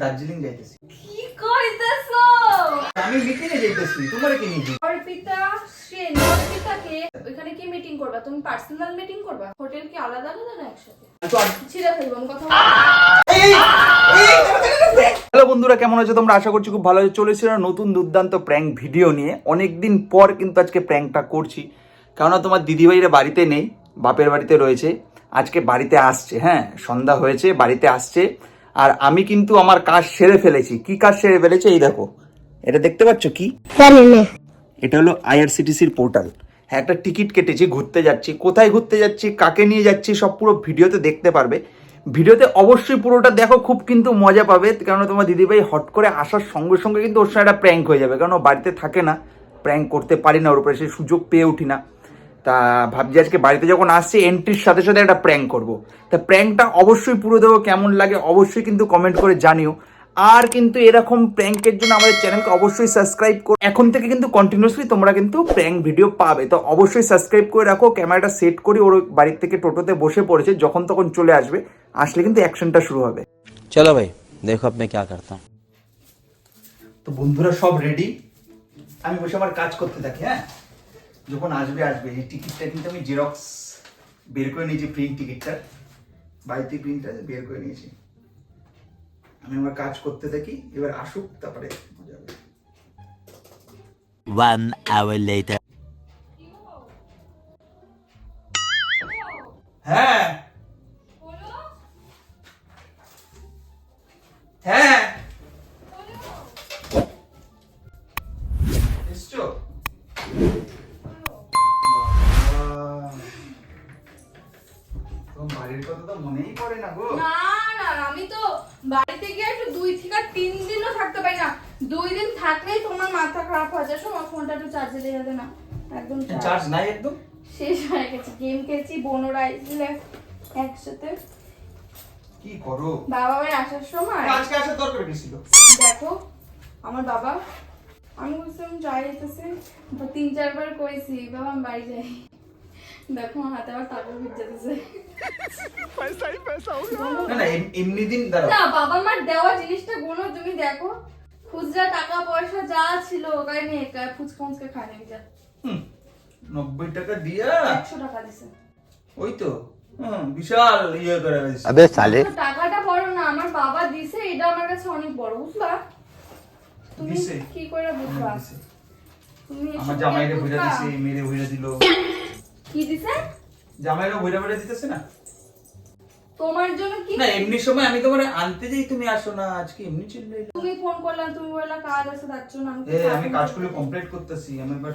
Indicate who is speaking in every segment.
Speaker 1: দার্জিলিং যাইতেছি।
Speaker 2: কি কইতেছো?
Speaker 1: আমি মিটিং এ যাইতেছি তোমার কি
Speaker 2: অর্পিতা সেন অর্পিতাকে ওখানে কি মিটিং করবা? তুমি পার্সোনাল মিটিং করবা? হোটেল কি আলাদা আলাদা না একসাথে? ছিঁড়ে ফেলব
Speaker 1: হ্যালো বন্ধুরা কেমন আছো তোমরা? আশা করছি খুব ভালো আছো। চলে নতুন দুর্দান্ত প্র্যাঙ্ক ভিডিও নিয়ে। অনেকদিন পর কিন্তু আজকে প্র্যাঙ্কটা করছি। কেননা তোমার দিদিভাইরা বাড়িতে নেই বাপের বাড়িতে রয়েছে। আজকে বাড়িতে আসছে হ্যাঁ সন্ধ্যা হয়েছে বাড়িতে আসছে। আর আমি কিন্তু আমার কাজ সেরে ফেলেছি। কি কাজ সেরে ফেলেছে? এই দেখো। এটা দেখতে পাচ্ছ কি? এটা হলো আইআরসিটিসির পোর্টাল। হ্যাঁ একটা টিকিট কেটেছি ঘুরতে যাচ্ছি। কোথায় ঘুরতে যাচ্ছি কাকে নিয়ে যাচ্ছি সব পুরো ভিডিওতে দেখতে পারবে। ভিডিওতে অবশ্যই পুরোটা দেখো খুব কিন্তু মজা পাবে। কারণ তোমার দিদিভাই হট করে আসার সঙ্গে সঙ্গে কিন্তু ওর সঙ্গে একটা প্র্যাঙ্ক হয়ে যাবে। কারণ বাড়িতে থাকে না। প্র্যাঙ্ক করতে পারি না ওর উপরে সেই সুযোগ পেয়ে উঠি না। তা ভাবছি আজকে বাড়িতে যখন আসছি এন্ট্রির সাথে সাথে একটা প্র্যাঙ্ক করব। তা প্র্যাঙ্কটা অবশ্যই পুরো দেবো কেমন লাগে অবশ্যই কিন্তু কমেন্ট করে জানিও। আর কিন্তু এরকম প্র্যাঙ্কের জন্য আমাদের চ্যানেলকে অবশ্যই সাবস্ক্রাইব করো। এখন থেকে কিন্তু কন্টিনিউসলি তোমরা কিন্তু প্র্যাঙ্ক ভিডিও পাবে। তো অবশ্যই সাবস্ক্রাইব করে রাখো ক্যামেরাটা সেট করি ওর বাড়ির থেকে টোটোতে বসে পড়েছে যখন তখন চলে আসবে। আসলে কিন্তু অ্যাকশনটা শুরু হবে।
Speaker 3: চলো ভাই দেখো আপনি কে করতাম।
Speaker 1: তো বন্ধুরা সব রেডি আমি বসে আমার কাজ করতে থাকি হ্যাঁ? যখন আসবে আসবে। এই টিকিটটা কিন্তু আমি জেরক্স বের করে নিয়েছি প্রিন্ট টিকিটটা বাড়িতে প্রিন্টটা বের করে নিয়েছি। আমি আমার কাজ করতে থাকি এবার আসুক তারপরে মজা হবে
Speaker 3: One hour later.
Speaker 1: হ্যাঁ।
Speaker 2: খেলছি বোনরা এসেছিল একসাথে।
Speaker 1: কি করো?
Speaker 2: বাবা বাড়ি আসার সময়।
Speaker 1: আজকে আসার দরকার কি ছিল
Speaker 2: দেখো আমার বাবা আমি বলছিলাম যাই যেতেছে। তিন চারবার কইছি বাবা আমি বাড়ি যাই। দেখো আমার হাতে আবার টাকা ভিজতেছে
Speaker 1: না না এমনি দিন দাঁড়াও।
Speaker 2: না বাবা মার দেওয়া জিনিসটা গুলো তুমি দেখো। খুচরা টাকা পয়সা যা ছিল ওখানে ফুচকা ফুচকা খায় নাকি যা।
Speaker 1: হুম, নব্বই টাকা দিয়া?
Speaker 2: একশো টাকা দিছে।
Speaker 1: ওই তো। বিশাল ইয়ে করে
Speaker 3: আবে
Speaker 2: সালে টাকাটা বড় না আমার বাবা দিছে এটা আমার কাছে অনেক বড় বুঝলা? তুমি কি করে
Speaker 1: বুঝলা
Speaker 2: হ্যাঁ,
Speaker 1: আমার দিছে মেরে দিল।
Speaker 2: কি দিছে?
Speaker 1: দিতেছে না?
Speaker 2: তোমার জন্য কি
Speaker 1: না এমনি সময় আমি তোমারে আনতে যাই তুমি আসো না আজকে এমনি চিল্লাইলে
Speaker 2: তুমি ফোন করলাম তুমি বললা কাজ আছে তার জন্য আমি
Speaker 1: কাজগুলো কমপ্লিট করতেছি আমি এবার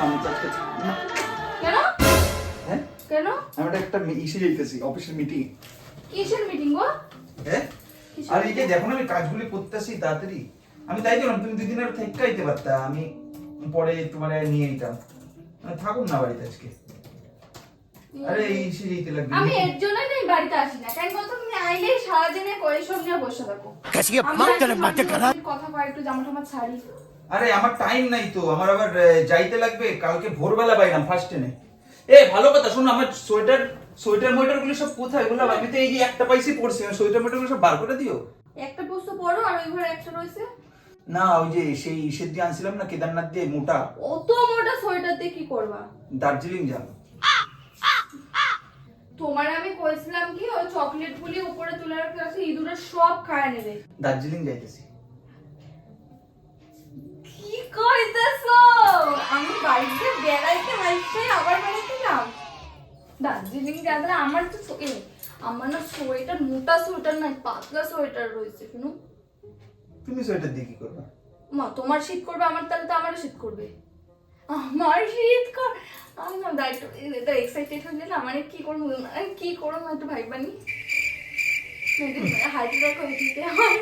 Speaker 1: আমি হ্যাঁ? হ্যাঁ? আমি তাই জানো তুমি দুদিন আর থেকে আইতে পারতা আমি পরে তোমার নিয়ে আইতাম। মানে থাকুন না বাড়িতে আজকে। আরে এই সে যেতে লাগবে।
Speaker 2: আমি এর জন্যই নাই বাড়িতে আসি না কেন কথা তুমি আইলেই সারাদিনে কয়ের নিয়ে বসে থাকো। কথা কয়েকটু জামা টামা ছাড়ি।
Speaker 1: আরে আমার টাইম নাই তো। আমার আবার যাইতে লাগবে। কালকে ভোরবেলা পাইলাম ফার্স্ট ট্রেনে এ। ভালো কথা শোনো আমার সোয়েটার সোয়েটার মোয়েটারগুলো সব কোথায়? গুলো আমি তো এই যে একটা পাইসি পড়ছি সোয়েটার মোয়েটারগুলো সব বার করে দিও।
Speaker 2: একটা বস্তু পড়ো আর ওই ঘরে একটা রয়েছে।
Speaker 1: না ওই যে সেই ইসের দিয়ে আনছিলাম না কেদারনাথ দিয়ে মোটা।
Speaker 2: অত মোটা সোয়েটার দিয়ে কি করবা?
Speaker 1: দার্জিলিং যাব
Speaker 2: তোমার আমি কইছিলাম কি ওই চকলেট গুলি উপরে তুলে রাখতে আছে ইঁদুরে সব খায় নেবে।
Speaker 1: দার্জিলিং যাইতেছি।
Speaker 2: কইতেছো আমি বাড়িতে বেড়াইতে হাইতে আবার বেড়াইতে যাও? দার্জিলিং যাত্রা আমার তো এ, আমার না সোয়েটার মোটা সোয়েটার নাই পাতলা সোয়েটার রয়েছে শুনো।
Speaker 1: তুমি সোয়েটার দিয়ে কি করবে?
Speaker 2: মা তোমার শীত করবে আমার তাহলে তো আমারও শীত করবে। আমার শীত কর আমি না দায়িত্ব এটা এক্সাইটেড হলে না মানে কি করব? কি করব একটু ভাইবানি হার্ট অ্যাটাক হয়ে দিতে হয়।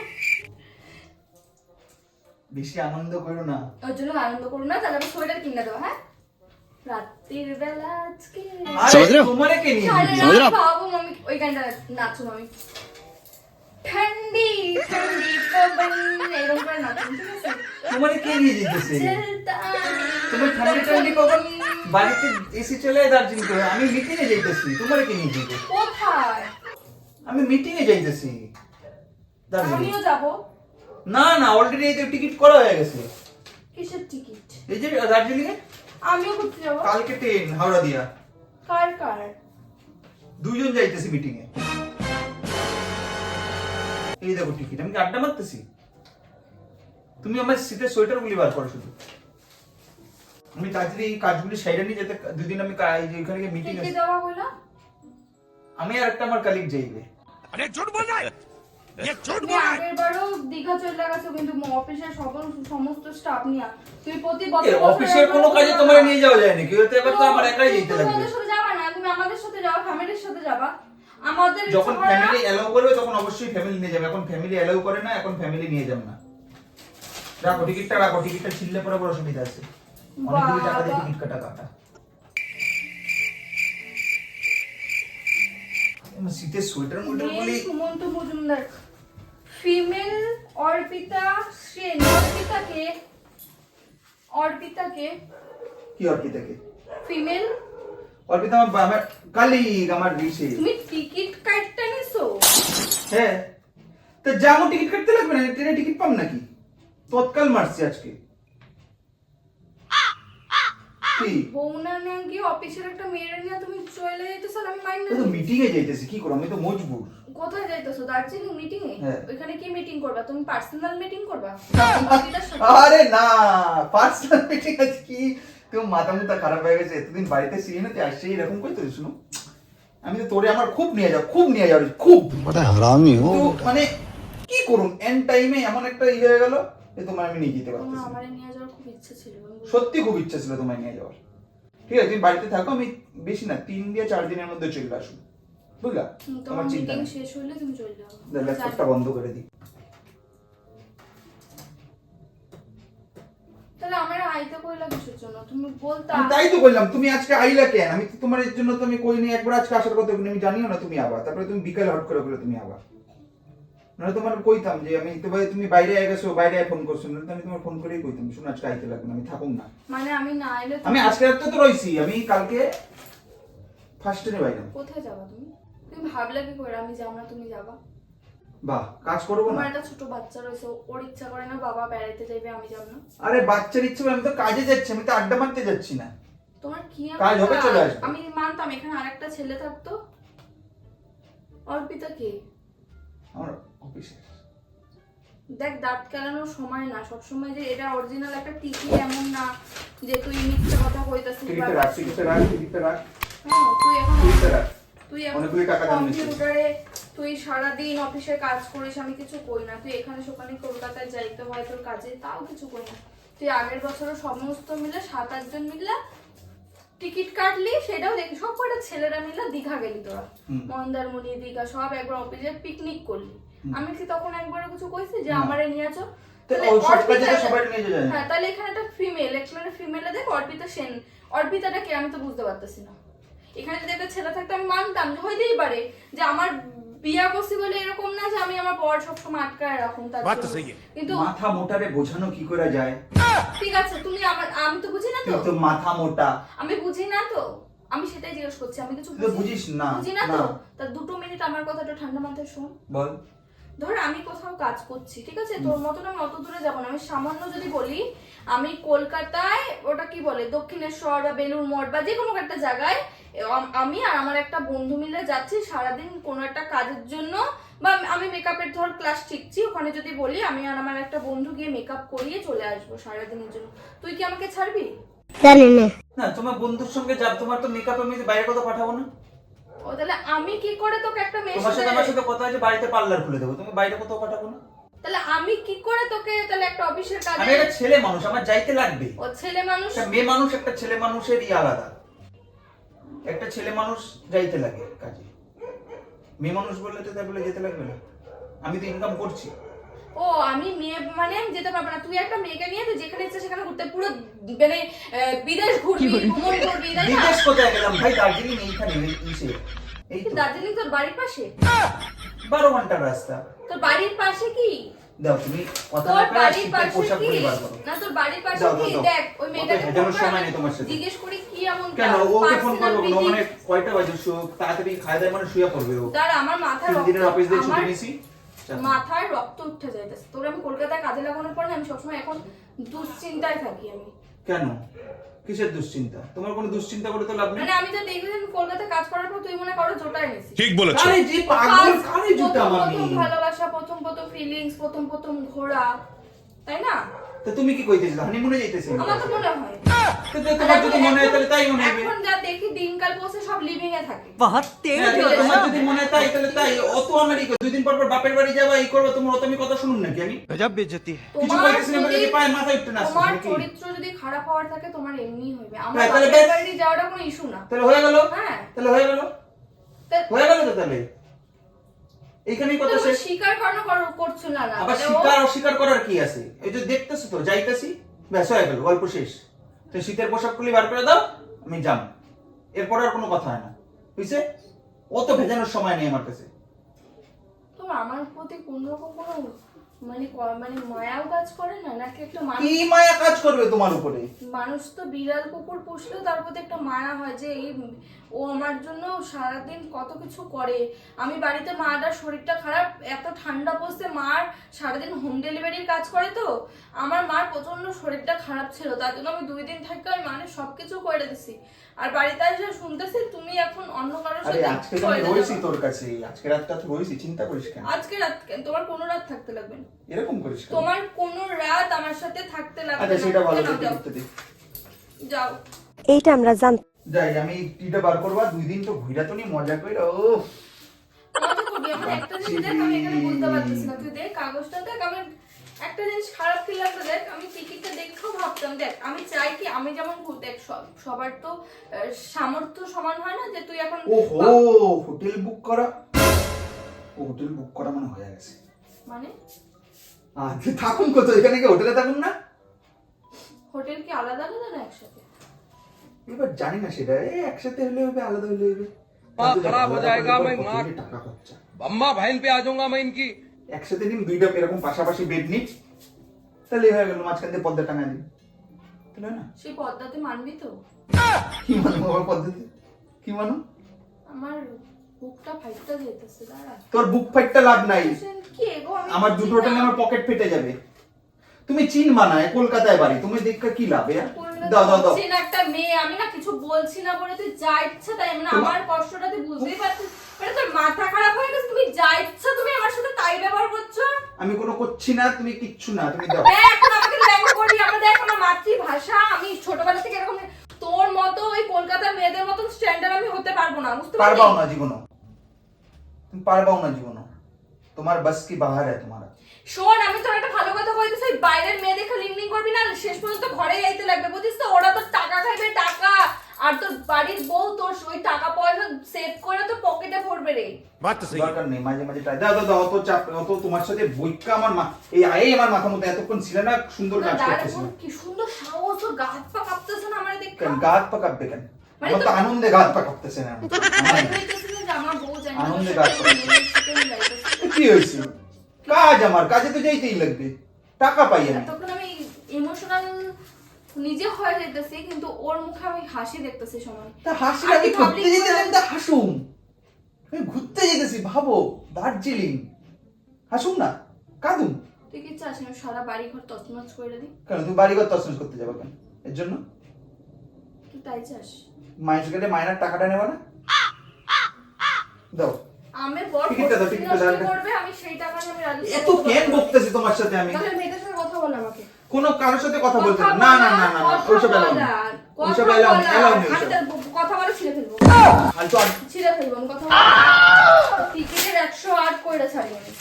Speaker 1: বেশি আনন্দ করো না
Speaker 2: ওর জন্য আনন্দ করো না তাহলে আমি সোয়েটার কিনে দেবো হ্যাঁ রাত্রির বেলা আজকে
Speaker 3: समझ रहे हो?
Speaker 1: তোমারে কে নিয়ে
Speaker 2: সারা
Speaker 1: যেতে?
Speaker 3: समझ रहे हो
Speaker 2: রাত
Speaker 3: आप?
Speaker 2: বাবু মামি ওই গানটা নাচো মামি ঠান্ডি ঠান্ডি পবন এরকম করে নাচুন ঠিক আছে
Speaker 1: তোমারে কে নিয়ে যেতেছে
Speaker 2: চলতা
Speaker 1: তোমার ঠান্ডি ঠান্ডি কখন বাড়িতে এসে চলে যায় দার্জিলিং করে আমি মিটিং এ যাইতেছি তোমারে কে নিয়ে যেতে
Speaker 2: কোথায়
Speaker 1: আমি মিটিং এ যাইতেছি দার্জিলিং
Speaker 2: আমিও যাব
Speaker 1: না না অলরেডি এই টিকিট করা হয়ে গেছে।
Speaker 2: কিসের টিকিট
Speaker 1: এই যে দার্জিলিং এ
Speaker 2: আমিও ঘুরতে যাব।
Speaker 1: কালকে ট্রেন হাওড়া দিয়া।
Speaker 2: কার কার?
Speaker 1: দুইজন যাইতেছি মিটিং এ এই দেখো টিকিট আমি আড্ডা মারতেছি? তুমি আমার শীতের সোয়েটার গুলি বার করো শুধু। আমি তাড়াতাড়ি এই কাজগুলি সাইডে নিয়ে যেতে দুদিন আমি যে মিটিং আছে
Speaker 2: যাওয়া হলো?
Speaker 1: আমি আর একটা আমার কালিগ যাইবে।
Speaker 2: তুমি আগের বারও অফিসের সকল সমস্ত স্টাফ নিয়ে। তুমি প্রতি
Speaker 1: এ,
Speaker 2: বছর
Speaker 1: অফিসের কোনো কাজে তোমার নিয়ে যাওয়া যায় নাকি এবার তো আমার একাই যেতে লাগবে।
Speaker 2: ওদের সাথে যাবা না তুমি আমাদের সাথে যাও ফ্যামিলির সাথে যাবা। আমাদের
Speaker 1: যখন
Speaker 2: ইচ্ছা করে না।
Speaker 1: ফ্যামিলি এলাও করবে তখন অবশ্যই ফ্যামিলি নিয়ে যাবে। এখন ফ্যামিলি এলাও করে না এখন ফ্যামিলি নিয়ে যাবে না। রাখো টিকিটটা রাখো টিকিটটা ছিললে পরে বড় অসুবিধা আছে। অনেকগুলি টাকা দিয়ে টিকিট কাটা কাটা। শীতের সোয়েটার মোয়েটার গুলি
Speaker 2: সুমন্ত মজুমদার। ফিমেল অর্পিতা সেন অর্পিতাকে অর্পিতাকে
Speaker 1: কি অর্পিতাকে?
Speaker 2: ফিমেল
Speaker 1: অর্পিতা আমার আমার কালিগ আমার রিসে
Speaker 2: তুমি টিকিট কাটতে নিছো?
Speaker 1: হ্যাঁ। তো যাব টিকিট কাটতে লাগবে না? ট্রেনে টিকিট পাম নাকি? তৎকাল মারছি আজকে।
Speaker 2: সত্যি? অফিসের একটা মেয়ের নিয়ে তুমি চলে আমি মাইন্ড
Speaker 1: না মিটিং এ যাইতেছি কি করব? আমি তো মজবুর।
Speaker 2: কোথায় যাইতেছো? দার্জিলিং মিটিং এ ওখানে কি মিটিং করবা? তুমি পার্সোনাল মিটিং করবা?
Speaker 1: আরে না! পার্সোনাল মিটিং আছে কি? তুমি মাথা খারাপ হয়ে গেছে এতদিন বাড়িতে ছিলি না তুই এরকম করে তো শুনো? আমি তো তোরে আমার খুব নিয়ে যাও খুব নিয়ে যাও খুব।
Speaker 3: হারামি
Speaker 1: হো মানে কি করুন এন টাইমে এমন একটা ইয়ে হয়ে গেল এ তোমার আমি নিয়ে যেতে পারতেছি না।
Speaker 2: আমারে নিয়ে ইচ্ছে ছিল
Speaker 1: সত্যি খুব ইচ্ছা ছিল তোমায় নিয়ে যাওয়ার। ঠিক আছে তুমি বাড়িতে থাকো আমি বেশি না তিন দিয়ে চার দিনের মধ্যে চলে আসব। বুঝলা? তোমার চিন্তা
Speaker 2: শেষ হলে তুমি চলে যাও।
Speaker 1: ল্যাপটপটা বন্ধ করে দিই।
Speaker 2: তুমি
Speaker 1: তাই তো বললাম তুমি আজকে আইলা কেন? আমি তোমার এর জন্য তো আমি কইনি একবার আজকে আসার কথা বলিনি, আমি জানিও না তুমি আবার। তারপরে তুমি বিকালে হট করে বলে তুমি আবার। নাহলে তোমার কইতাম যে আমি তুমি বাইরে আই গেছো বাইরে আয় ফোন করছ না আমি তোমার ফোন করেই কইতাম শুনো আজকে আইতে লাগবে আমি থাকুম না।
Speaker 2: মানে আমি না তুমি-
Speaker 1: আমি আজকে রাতে তো রইছি আমি কালকে ফার্স্ট ট্রেনে বাইরে।
Speaker 2: কোথায় যাবা তুমি? তুমি ভাবলে কি করে? আমি যাব না তুমি যাবা?
Speaker 1: বাহ কাজ করব না?
Speaker 2: তোমার একটা ছোট বাচ্চা রয়েছে ওর ইচ্ছা করে না বাবা বেড়াইতে যাইবে আমি যাব না।
Speaker 1: আরে বাচ্চার ইচ্ছে করে আমি তো কাজে যাচ্ছি আমি তো আড্ডা মারতে যাচ্ছি না।
Speaker 2: তোমার কি
Speaker 1: কাজ হবে, চলে আসবে।
Speaker 2: আমি মানতাম এখানে আরেকটা ছেলে থাকতো। অর্পিতা কে?
Speaker 1: আমার অফিসে
Speaker 2: দেখ দাঁত কেলানোর সময় না সব সময় যে এটা অরিজিনাল একটা টিকি এমন না যে তুই মিথ্যে কথা কইতাছিস।
Speaker 1: রাখ রাখ টিকিটটা রাখ।
Speaker 2: হ্যাঁ, তুই এখন
Speaker 1: রাখ।
Speaker 2: তুই এখন। কম্পিউটারে তুই সারাদিন অফিসে কাজ করিস আমি কিছু করি না। তুই এখানে সেখানে কলকাতায় যাইতে হয় তোর কাজে তাও কিছু করি না। তুই আগের বছরও সমস্ত মিলে সাত আটজন মিলে টিকিট কাটলি সেটাও দেখি সব কটা ছেলেরা মিলে দীঘা গেলি তোরা। মন্দারমণি দীঘা সব একবার অফিসে পিকনিক করলি। আমি কি তখন একবার কিছু কইছি যে। আমারে নিয়ে আছো। হ্যাঁ তাহলে এখানে একটা ফিমেল এখানে ফিমেলে দেখ অর্পিতা সেন। অর্পিতাটা কে আমি তো বুঝতে পারতেছি না। এখানে যদি একটা ছেলে থাকতো আমি মানতাম যে হইতেই পারে যে আমার বিয়া করছি বলে এরকম না যে আমি আমার বর সবসময় আটকায় রাখুন তার জন্য। কিন্তু
Speaker 1: মাথা মোটারে বোঝানো কি করে যায়?
Speaker 2: ঠিক আছে তুমি আমার আমি তো বুঝি না তো।
Speaker 1: তো মাথা মোটা।
Speaker 2: আমি বুঝি না তো। আমি সেটাই জিজ্ঞেস করছি আমি কিছু
Speaker 1: বুঝিস না,
Speaker 2: বুঝি না তো? তা দুটো মিনিট আমার কথাটা ঠান্ডা মাথায় শোন।
Speaker 1: বল।
Speaker 2: ধর আমি কোথাও কাজ করছি ঠিক আছে? তোর মতন আমি অত দূরে যাব না। আমি সামান্য যদি বলি আমি কলকাতায় ওটা কি বলে দক্ষিণেশ্বর বা বেলুর মঠ বা যে কোনো একটা জায়গায় আম- আমি আর আমার একটা বন্ধু মিলে যাচ্ছি সারাদিন কোনো একটা কাজের জন্য। বা আমি মেকআপের ধর ক্লাস শিখছি ওখানে যদি বলি আমি আর আমার একটা বন্ধু গিয়ে মেকআপ করিয়ে চলে আসব সারাদিনের জন্য। তুই কি আমাকে ছাড়বি?
Speaker 1: না। তোমার বন্ধুর সঙ্গে যাব তোমার তো মেকআপ আমি বাইরে কথা পাঠাবো না।
Speaker 2: ও তাহলে আমি কি করে তোকে একটা মেয়ের
Speaker 1: তোমার সাথে আমার সাথে কথা আছে বাড়িতে পার্লার খুলে দেবো। তুমি বাইরে কোথাও পাঠাবো না।
Speaker 2: তাহলে আমি কি করে তোকে তাহলে একটা অফিসের
Speaker 1: আমি একটা ছেলে মানুষ আমার যাইতে লাগবে।
Speaker 2: ও ছেলে মানুষ?
Speaker 1: একটা মেয়ে মানুষ একটা ছেলে মানুষের ই আলাদা। একটা ছেলে মানুষ যাইতে লাগে কাজে। মেয়ে মানুষ বললে তো তাই বলে যেতে লাগবে না। আমি তো ইনকাম করছি।
Speaker 2: ও আমি মেয়ে মানে আমি যেতে পারব না। তুই একটা মেয়েকে নিয়ে তুই যেখানে ইচ্ছে সেখানে ঘুরতে পুরো মানে বিদেশ ঘুরবি ভ্রমণ করবি তাই না?
Speaker 1: বিদেশ কোথায় গেলাম? ভাই দার্জিলিং এইখানে এই- ইসে। এই তো।
Speaker 2: দার্জিলিং তোর বাড়ির পাশে?
Speaker 1: বারো ঘণ্টার রাস্তা।
Speaker 2: তোর বাড়ির পাশে কি?
Speaker 1: দাও তুমি কথা
Speaker 2: তোর
Speaker 1: না
Speaker 2: বাড়ির পাশে কি? না তোর বাড়ির পাশে কি? দেখ ওই মেয়েটাকে। জিজ্ঞেস করি কি এমন
Speaker 1: কেন? ওকে ফোন করব কেন? মানে কয়টা বাজে? তাড়াতাড়ি খায় দায় মানে শুয়ে পড়বে ও।
Speaker 2: দাঁড়া আমার মাথায় রক্ত
Speaker 1: দিনের অফিস দিয়ে ছুটি
Speaker 2: আমার মাথায় রক্ত উঠে যাইতেছে। তোর আমি কলকাতায় কাজে লাগানোর পর আমি সবসময় এখন দুশ্চিন্তায় থাকি আমি।
Speaker 1: কেন? কিসের দুশ্চিন্তা? তোমার কোনো দুশ্চিন্তা করে তো লাভ নেই।
Speaker 2: মানে আমি তো দেখি যে কলকাতায় কাজ করার পর তুই মনে করো জোটায় নিছিস।
Speaker 4: ঠিক বলেছ।
Speaker 1: আরে যে পাগল কারে জুতা আমি
Speaker 2: ভালোবাসা প্রথম প্রথম ফিলিংস প্রথম প্রথম ঘোরা তাই না?
Speaker 1: তো তুমি কি কইতেছিলে? হানিমুনে যাইতেছিলে?
Speaker 2: আমার তো মনে হয়।
Speaker 1: কথা
Speaker 2: স্বীকার করছ না
Speaker 1: আবার স্বীকার করার কি আছে? দেখতেছো তো যাইতাছি ব্যাস হয়ে গেল গল্প শেষ। তো শীতের পোশাকগুলি বার করে দাও, আমি যাম এরপরে আর কোনো কথা হয় না। বুঝছে? ও তো ভেজানোর সময় নেই আমার কাছে।
Speaker 2: তোমার আমার প্রতি কোন রকম কোনো মানে মানে মায়াও কাজ করে না? নাকি একটা মানুষ
Speaker 1: কি মায়া কাজ করবে তোমার উপরে?
Speaker 2: মানুষ তো বিড়াল কুকুর পুষলেও তার প্রতি একটা মায়া হয় যে এই ও আমার জন্য সারাদিন কত কিছু করে। আমি বাড়িতে মাটার শরীরটা খারাপ এত ঠান্ডা পড়ছে মার সারাদিন হোম ডেলিভারির কাজ করে তো। আমার মার প্রচণ্ড শরীরটা খারাপ ছিল তার জন্য আমি দুই দিন থাকতে আমি মানে সবকিছু করে দিছি। আর বাড়িতে এসে শুনতেছি তুমি এখন অন্য কারোর সাথে
Speaker 1: আজকে তো আমি রয়েছি তোর কাছে। আজকে রাতটা তো রয়েছি চিন্তা করিস কেন?
Speaker 2: আজকে রাত তোমার কোনো রাত থাকতে লাগবে না।
Speaker 1: এরকম করিস কেন?
Speaker 2: তোমার কোনো রাত আমার সাথে থাকতে লাগবে
Speaker 1: আচ্ছা সেটা ভালো
Speaker 2: যাও?
Speaker 1: করতে দে।
Speaker 2: যাও।
Speaker 5: এইটা আমরা জানতাম
Speaker 1: যাই আমি টিটা বার করবা দুই দিন তো ঘুরা তো নি মজা কইরা ও।
Speaker 2: মজা করবি আমার একটা জিনিস দেখ আমি এখানে বুঝতে পারতেছি না। তুই দেখ কাগজটা দেখ আমি একটা জিনিস খারাপ কি লাগবে দেখ আমি টিকিটটা দেখেও ভাবতাম দেখ আমি চাই কি আমি যেমন ঘুর- দেখ সব- সবার তো আহ, সামর্থ্য সমান হয় না যে তুই এখন
Speaker 1: ওহো হোটেল বুক করা ও হোটেল বুক করা মানে হয়ে গেছে
Speaker 2: মানে
Speaker 1: আচ্ছা থাকুন কত এখানে কি হোটেলে থাকুন না
Speaker 2: হোটেল কি আলাদা আলাদা না একসাথে
Speaker 1: এবার জানি না সেটা এই একসাথে হলে হবে আলাদা হলে হবে
Speaker 4: माँ
Speaker 1: কিন্তু দেখো,
Speaker 4: खराब हो
Speaker 1: আলাদা
Speaker 4: जाएगा
Speaker 1: করলে
Speaker 4: मैं
Speaker 1: পর
Speaker 4: माँ
Speaker 1: কত টাকা খরচা
Speaker 4: अम्मा बहन पे आ जाऊंगा मैं इनकी
Speaker 1: একসাথে নিন দুইটা এরকম পাশাপাশি বেড নিন তাহলে হয়ে গেল মাঝখান দিয়ে পদ্মা টাঙা দিন। তাহলে না?
Speaker 2: সেই পদ্মাতে মানবি তো।
Speaker 1: কি মানো আমার পদ্ধতি কি মানো
Speaker 2: আমার বুকটা ফাইটটা যেতেছে দাঁড়া।
Speaker 1: তোর বুক ফাইটটা লাভ নাই।
Speaker 2: কি গো
Speaker 1: আমার দুটোটা। আমার পকেট ফেটে যাবে। তুমি চীন বানায় কলকাতায় বাড়ি তুমি দেখা কি লাভ দাও দাও দাও।
Speaker 2: একটা মেয়ে আমি না কিছু বলছি না বলে তুই যা ইচ্ছা তাই মানে আমার কষ্টটা তুই বুঝতেই পারছিস। মানে তোর মাথা খারাপ হয়ে গেছে তুমি যা ইচ্ছা তুমি আমার সাথে তাই ব্যবহার করছ।
Speaker 1: আমি কোনো করছি না তুমি কিচ্ছু না তুমি দাও।
Speaker 2: দেখ না আমাকে করবি আমরা দেখ আমার মাতৃভাষা আমি ছোটবেলা থেকে এরকম তোর মতো ওই কলকাতার মেয়েদের মতো স্ট্যান্ডার্ড আমি হতে পারব না বুঝতে
Speaker 1: পারবাও না জীবনও। তুমি পারবাও না জীবনও। তোমার বাস কি বাহার है তোমার?
Speaker 2: শোন আমি তোর একটা ভালো কথা বাইরের মেয়ে দেখে লিংলিং করবি না? শেষ পর্যন্ত ঘরে যাইতে লাগবে বুঝিস তো? ওরা তো টাকা খাইবে টাকা। আর তোর বাড়ির বউ তোর ওই টাকা পয়সা সেভ করে তো পকেটে পড়বে রে।
Speaker 1: দরকার নেই মাঝে মাঝে অত চাপ অত তোমার সাথে আমার মা এই আয়ে আমার মধ্যে এতক্ষণ ছিল না সুন্দর কাজ
Speaker 2: কি সুন্দর সাহস ও গাত পা কাঁপতেছ না
Speaker 1: গাত পা কাঁপবে কেন?
Speaker 2: মানে
Speaker 1: তো আনন্দে গাত পা কাঁপতেছে না।
Speaker 2: আমার বউ
Speaker 1: আনন্দে
Speaker 2: গাত
Speaker 1: পা কি হইছে কাজ আমার কাজে তো যাইতেই লাগবে। টাকা পাই আমি।
Speaker 2: তখন আমি ইমোশনাল নিজে হয়ে যেতেছি কিন্তু ওর মুখে আমি হাসি দেখতেছি সময়
Speaker 1: তা হাসি আমি ঘুরতে
Speaker 2: public
Speaker 1: যেতে
Speaker 2: করে-
Speaker 1: তা হাসুম। আমি ঘুরতে যেতেছি ভাবো দার্জিলিং। হাসুম না কাঁদুম।
Speaker 2: তুই কি চাস আমি সারা বাড়ি ঘর তছনছ করে দিই?
Speaker 1: কেন তুমি বাড়িঘর তছনছ করতে যাবে কেন? এর জন্য?
Speaker 2: তুই তাই চাস।
Speaker 1: মাইনের কাছে মাইনার টাকাটা নেবা না? দাও।
Speaker 2: আমি। করবে সেই টাকা নিয়ে আমি
Speaker 1: এত কেন বকতেছি তোমার সাথে আমি?
Speaker 2: তাহলে মেয়েটার সাথে কথা বল আমাকে।
Speaker 1: কোনো কারোর সাথে কথা বলতে না না না না না
Speaker 2: কথা
Speaker 1: এলাও না
Speaker 2: কথা
Speaker 1: এলাও
Speaker 2: বলা।
Speaker 1: এলাও নেই
Speaker 2: কথা বলে ছিঁড়ে ফেলব।
Speaker 1: ফালতু আর
Speaker 2: ছিঁড়ে ফেলব আমি কথা বলব। টিকিটের একশো ছাড়ি আমি।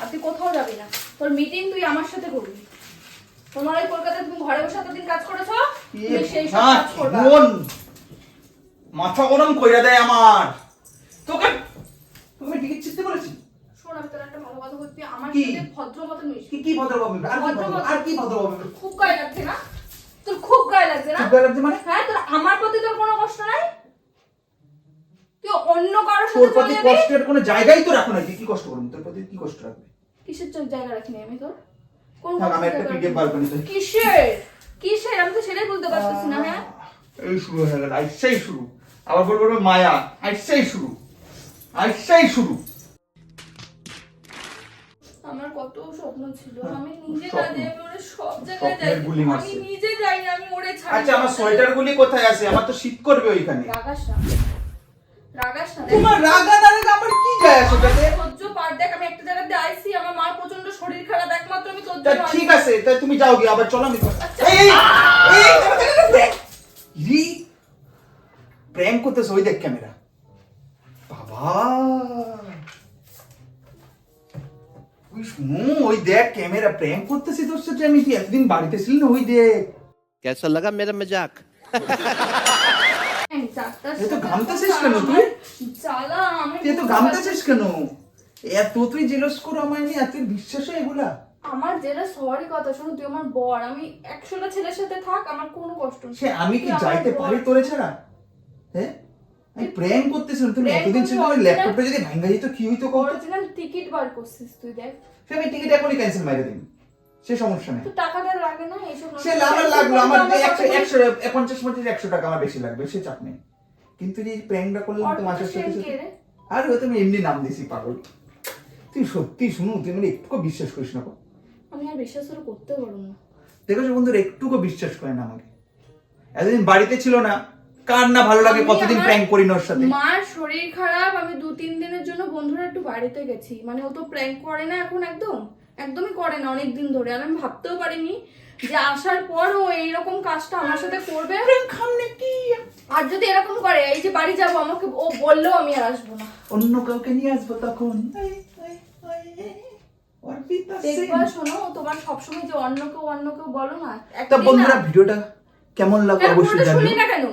Speaker 2: আর তুই কোথাও যাবি না। তোর মিটিং তুই আমার সাথে করবি। তোমার ওই কলকাতায় তুমি ঘরে বসে এতদিন কাজ করেছ তুমি সেই সব কাজ করবা।
Speaker 1: মাথা গরম কইরা দেয় আমার। তোকে তুমি টিকিট চিনতে বলেছি
Speaker 2: শোন আমি তোর একটা ভালো কথা বলছি। আমার সাথে ভদ্র মতন মিশবি
Speaker 1: কি কি ভদ্র বাবু আর কি ভদ্র আর কি ভদ্র বাবু
Speaker 2: খুব গায়ে লাগছে না? তোর খুব গায়ে লাগছে না?
Speaker 1: খুব গায়ে লাগছে মানে?
Speaker 2: হ্যাঁ তোর আমার প্রতি তোর কোনো কষ্ট নাই? তুই অন্য কারোর
Speaker 1: তোর প্রতি কষ্টের কোনো জায়গাই তো রাখো না কি কষ্ট করবি তোর প্রতি কি কষ্ট রাখবে?
Speaker 2: কিসের চোখ জায়গা রাখিনি আমি তোর? কোন
Speaker 1: আমি একটা পিডিএফ বার করে
Speaker 2: কিসের? কিসের? আমি তো সেটাই বলতে পারতেছি না হ্যাঁ?
Speaker 1: এই শুরু হয়ে গেল আইসাই শুরু। আবার বলব মায়া আইসাই শুরু। আইসাই শুরু
Speaker 2: আমার কত স্বপ্ন ছিল আমি নিজে ওরে সব জায়গায় যাই আমি নিজে যাই না আমি ওরে ছাড়ি
Speaker 1: আচ্ছা আমার সোয়েটার গুলি কোথায় আছে আমার তো শীত করবে ওইখানে
Speaker 2: রাগাস না রাগাস না
Speaker 1: তোমার রাগা না রাগা আমার কি যায় আসে তাতে
Speaker 2: সহ্য পার দেখ আমি একটা জায়গাতে আইছি আমার মার প্রচণ্ড শরীর খারাপ একমাত্র আমি তোর
Speaker 1: তা
Speaker 2: জন্য
Speaker 1: ঠিক আছে তা তুমি যাও গিয়ে আবার চলো আমি
Speaker 2: আচ্ছা।
Speaker 1: এই এই এই রি প্র্যাঙ্ক করতেছে ওই দেখ ক্যামেরা ওই দেখ ক্যামেরা প্র্যাঙ্ক করতেছি আমি কি বাড়িতে না? ওই
Speaker 2: লাগা
Speaker 1: কেন তুই? তো কেন? এত তুই এত বিশ্বাস হয় এগুলা?
Speaker 2: আমার যেটা সরি কথা শুনো তুই আমার বর আমি একশোটা ছেলের সাথে থাক আমার কোনো কষ্ট
Speaker 1: সে আমি কি যাইতে পারি তোরে ছাড়া? হ্যাঁ? আমি প্র্যাঙ্ক করতেছিলাম তুমি এতদিন ছিল ল্যাপটপটা যদি ভাঙা যেত কি হইতো কত
Speaker 2: অরিজিনাল টিকিট বার করছিস তুই দেখ।
Speaker 1: সে আমি টিকিট এখনই ক্যান্সেল মাইরে দিন সে সমস্যা নেই।
Speaker 2: তো টাকাটা লাগে না এইসব
Speaker 1: সে আমার লাগল আমার একশো
Speaker 2: একশো
Speaker 1: একশো পঞ্চাশ পঞ্চাশ একশো টাকা আমার বেশি লাগবে সে চাপ নেই। কিন্তু যে প্র্যাঙ্কটা করলাম তোমার সাথে সাথে- আর হয়তো আমি এমনি নাম দিছি পাগল। তুই সত্যি শুনু তুই মানে একটুকু বিশ্বাস করিস না
Speaker 2: আমি আর বিশ্বাস করে করতে পারব না।
Speaker 1: দেখেছ বন্ধুরা একটুকু বিশ্বাস করে না আমাকে। এতদিন বাড়িতে ছিল না কার না ভালো লাগে কতদিন প্র্যাঙ্ক করি ওর সাথে?
Speaker 2: মার শরীর খারাপ আমি দু তিন দিনের জন্য বন্ধুরা একটু বাড়িতে গেছি। মানে ও তো প্র্যাঙ্ক করে না এখন একদম একদমই করে না অনেক দিন ধরে। আর আমি ভাবতেও পারিনি যে আসার পর ও এইরকম কাজটা আমার সাথে করবে। আর যদি এরকম করে এই যে বাড়ি যাব আমাকে ও বললেও আমি আর আসব না।
Speaker 1: অন্য কাউকে নিয়ে আসব তখন?
Speaker 2: দেখবা শোনো তোমার সবসময় যে অন্য কেউ অন্য কেউ বলো না
Speaker 1: বন্ধুরা ভিডিওটা কেমন লাগল অবশ্যই জানিও।
Speaker 2: না কেন?